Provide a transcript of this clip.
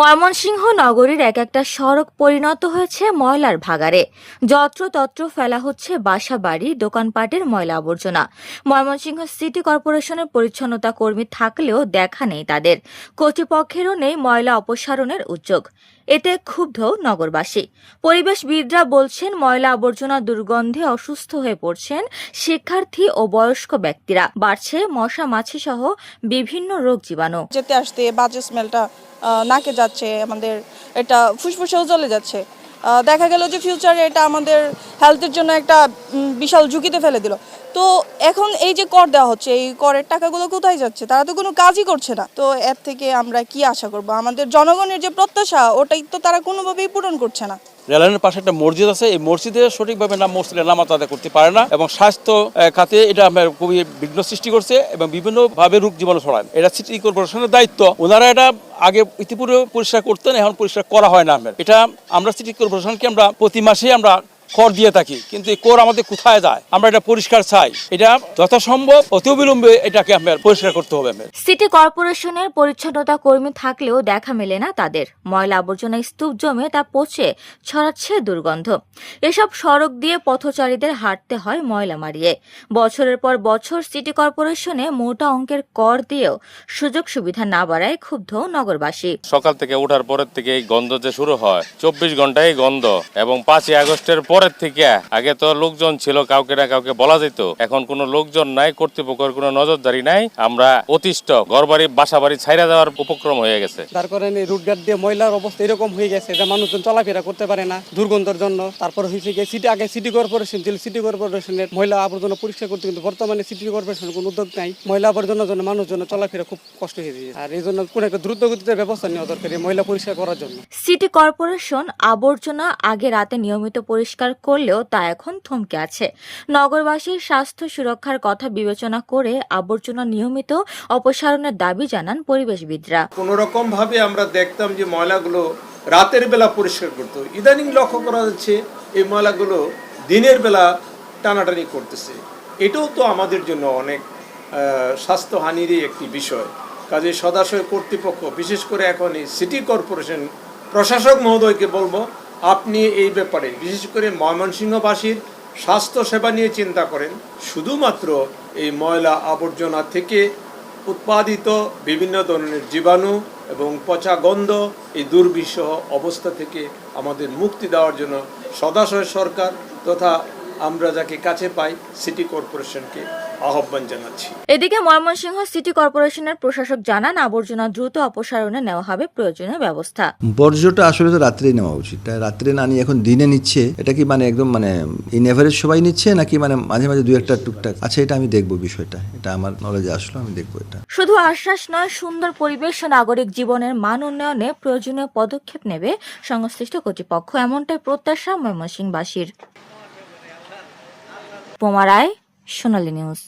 ময়মনসিংহ নগরীর এক একটা সড়ক পরিণত হয়েছে ময়লার ভাগারে যত্রতত্র ফেলা হচ্ছে বাসা বাড়ি, দোকানপাটের ময়লা আবর্জনা। ময়মনসিংহ সিটি কর্পোরেশনের পরিচ্ছন্নতা কর্মী থাকলেও দেখা নেই তাদের। কর্তৃপক্ষেরও নেই ময়লা অপসারণের উদ্যোগ। এতে ক্ষুব্ধ নগরবাসী। পরিবেশবিদরা বলছেন, ময়লা আবর্জনা দুর্গন্ধে অসুস্থ হয়ে পড়ছেন শিক্ষার্থী ও বয়স্ক ব্যক্তিরা। বাড়ছে মশা মাছি সহ বিভিন্ন রোগ জীবাণু। যেতে আসতে বাজে স্মেলটা নাকে যাচ্ছে, আমাদের এটা ফুসফুসেও চলে যাচ্ছে। দেখা গেল যে ফিউচারে এটা আমাদের হেলথের জন্য একটা বিশাল ঝুঁকিতে ফেলে দিল। তো এখন এই যে কর দেওয়া হচ্ছে, এই করের টাকাগুলো কোথায় যাচ্ছে? তারা তো কোনো কাজই করছে না। তো এর থেকে আমরা কি আশা করব? আমাদের জনগণের যে প্রত্যাশা, ওটাই তো তারা কোনোভাবেই পূরণ করছে না। রেললাইনের পাশে একটা মসজিদ আছে। এই মসজিদে সঠিকভাবে নাম মসজিদে নামাজ আদায় করতে পারে না এবং স্বাস্থ্য খাতে এটা আমার খুবই বিঘ্ন সৃষ্টি করছে এবং বিভিন্নভাবে রোগ জীবাণু ছড়ায়। এটা সিটি কর্পোরেশনের দায়িত্ব। ওনারা এটা আগে ইতিপূর্বে পরিষ্কার করতেন, এখন পরিষ্কার করা হয় না। এটা আমরা সিটি কর্পোরেশনকে আমরা প্রতি মাসে আমরা কর দিয়ে থাকি কিন্তু এই কর আমাদের কোথায় যায়? আমরা এটা পরিষ্কার চাই। এটা যথাসম্ভব অতি অবিলম্বে এটাকে আমার পরিষ্কার করতে হবে সিটি কর্পোরেশনের পরিচ্ছন্নতা কর্মী থাকলেও দেখা মেলে না তাদের। ময়লা আবর্জনা স্তূপ জমে তা পচে ছড়াচ্ছে দুর্গন্ধ। এসব সড়ক দিয়ে পথচারীদের হাঁটতে হয় ময়লা মারিয়ে। বছরের পর বছর সিটি কর্পোরেশনে মোটা অঙ্কের কর দিয়েও সুযোগ সুবিধা না বাড়ায় ক্ষুব্ধ নগরবাসী। সকাল থেকে ওঠার পরের থেকে এই গন্ধ যে শুরু হয় চব্বিশ ঘন্টায় গন্ধ এবং পাঁচই আগস্টের পরের থেকে আগে তো লোকজন ছিল কাউকে না কাউকে বলা যেত। এখন কোনো লোকজন নাই কর্তৃপক্ষের কোনো নজরদারি নাই। আমরা অতিষ্ঠ ঘর ঘরবাড়ি বাসা বাড়ি ছাইরা দেওয়ার উপক্রম হয়ে গেছে। তার কারণে রুটঘাট দিয়ে ময়লার অবস্থা এরকম হয়ে গেছে যে মানুষজন চলাফেরা করতে পারে না দুর্গন্ধের জন্য। তারপর হয়েছে গিয়ে সিটি আগে সিটি কর্পোরেশন ছিল। সিটি কর্পোরেশনের ময়লা আবর্জনা পরিষ্কার করতে কিন্তু বর্তমানে সিটি কর্পোরেশন কোনো উদ্যোগ নাই। ময়লা আবর্জনার জন্য মানুষজন চলাফেরা খুব কষ্ট হয়ে যায় আর এই জন্য কোনো একটা দ্রুত গতিতে ব্যবস্থা নেওয়া দরকার এই ময়লা পরিষ্কার করার জন্য। সিটি কর্পোরেশন আবর্জনা আগে রাতে নিয়মিত পরিষ্কার করলেও তা এখন থমকে আছে। নগরবাসীর স্বাস্থ্য সুরক্ষার কথা বিবেচনা করে আবর্জনা নিয়মিত অপসারণের দাবি জানান পরিবেশবিদরা। কোনো রকম ভাবে আমরা দেখতাম যে ময়লাগুলো রাতের বেলা পরিষ্কার করতো। ইদানিং লক্ষ্য করা যাচ্ছে এই ময়লাগুলো দিনের বেলা টানাটানি করতেছে। এটাও তো আমাদের জন্য অনেক স্বাস্থ্যহানিরই একটি বিষয়। কাজে সদাশয় কর্তৃপক্ষ, বিশেষ করে এখন এই সিটি কর্পোরেশন প্রশাসক মহোদয়কে বলব আপনি এই ব্যাপারে, বিশেষ করে ময়মনসিংহবাসীর স্বাস্থ্যসেবা নিয়ে চিন্তা করেন, শুধুমাত্র এই ময়লা আবর্জনা থেকে উৎপাদিত বিভিন্ন ধরনের জীবাণু এবং পচা গন্ধ এই দুর্বিষহ অবস্থা থেকে আমাদের মুক্তি দেওয়ার জন্য সদাশয় সরকার তথা আমরা যাকে কাছে পাই সিটি কর্পোরেশনকে আহ্বান জানাচ্ছি। এদিকে ময়মনসিংহ সিটি কর্পোরেশনের প্রশাসক জানান আবর্জনা দ্রুত অপসারণে নেওয়া হবে প্রয়োজনীয় ব্যবস্থা। বর্জ্যটা আসলে তো রাত্রেই নেওয়া উচিত। তাই রাত্রে না নিয়ে এখন দিনে নিচ্ছে এটা কি মানে একদম মানে ইন এভারেজ সবাই নিচ্ছে নাকি মানে মাঝে মাঝে দু একটা টুকটাক? আচ্ছা এটা আমি দেখব বিষয়টা। এটা আমার নলেজে আসলো আমি দেখব এটা। শুধু আশ্বাস নয় সুন্দর পরিবেশ ও নাগরিক জীবনের মান উন্নয়নে প্রয়োজনীয় পদক্ষেপ নেবে সংশ্লিষ্ট কর্তৃপক্ষ এমনটাই প্রত্যাশা ময়মনসিংহবাসীর। বোমা রায় সোনালী নিউজ।